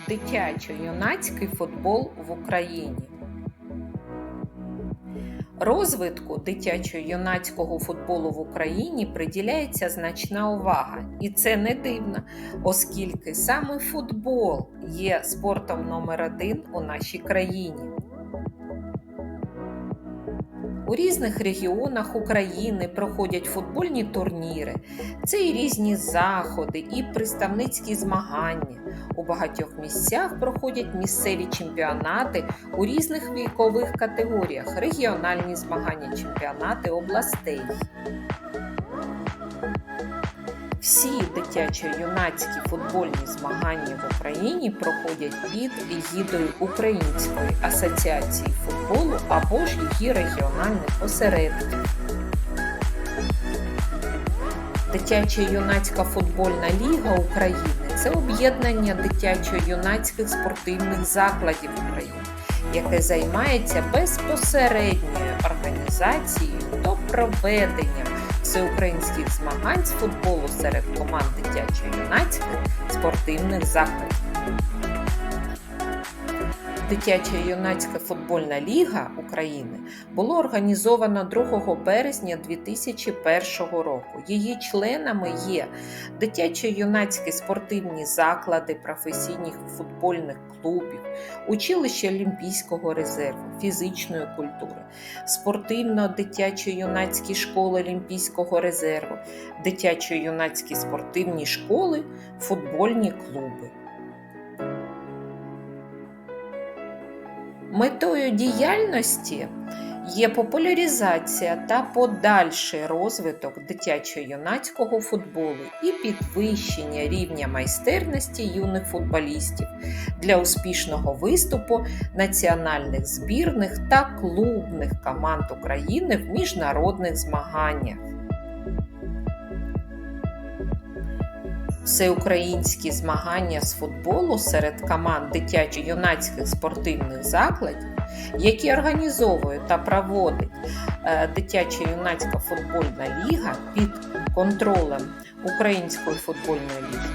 Дитячо-юнацький футбол в Україні. Розвитку дитячо-юнацького футболу в Україні приділяється значна увага, і це не дивно, оскільки саме футбол є спортом номер один у нашій країні. У різних регіонах України проходять футбольні турніри, це і різні заходи, і представницькі змагання. У багатьох місцях проходять місцеві чемпіонати у різних вікових категоріях, регіональні змагання, чемпіонати областей. Всі дитячо-юнацькі футбольні змагання в Україні проходять під егідою Української асоціації футболу або ж її регіональних осередків. Дитячо-юнацька футбольна ліга України це об'єднання дитячо-юнацьких спортивних закладів України, яке займається безпосередньою організацією та проведенням всеукраїнських змагань з футболу серед команд дитячо-юнацьких спортивних закладів. Дитяча юнацька футбольна ліга України було організовано 2 березня 2001 року. Її членами є дитячо-юнацькі спортивні заклади професійних футбольних клубів, училище Олімпійського резерву, фізичної культури, спортивно-дитячо-юнацькі школи Олімпійського резерву, дитячо-юнацькі спортивні школи, футбольні клуби. Метою діяльності є популяризація та подальший розвиток дитячо-юнацького футболу і підвищення рівня майстерності юних футболістів для успішного виступу національних збірних та клубних команд України в міжнародних змаганнях. Всеукраїнські змагання з футболу серед команд дитячо-юнацьких спортивних закладів, які організовує та проводить е, дитячо-юнацька футбольна ліга під контролем Української футбольної ліги,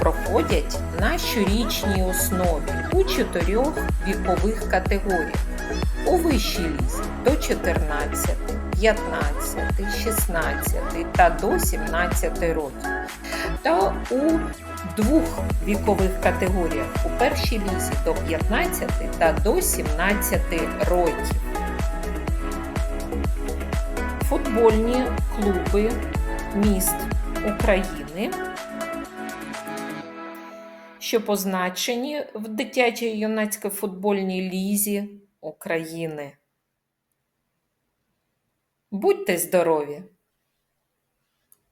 проходять на щорічній основі у чотирьох вікових категоріях. У вищій лізі до 14, 15, 16 та до 17 років та у двох вікових категоріях у першій лізі до 15 та до 17 років. Футбольні клуби міст України, що позначені в дитячій юнацькій футбольній лізі України. Будьте здорові!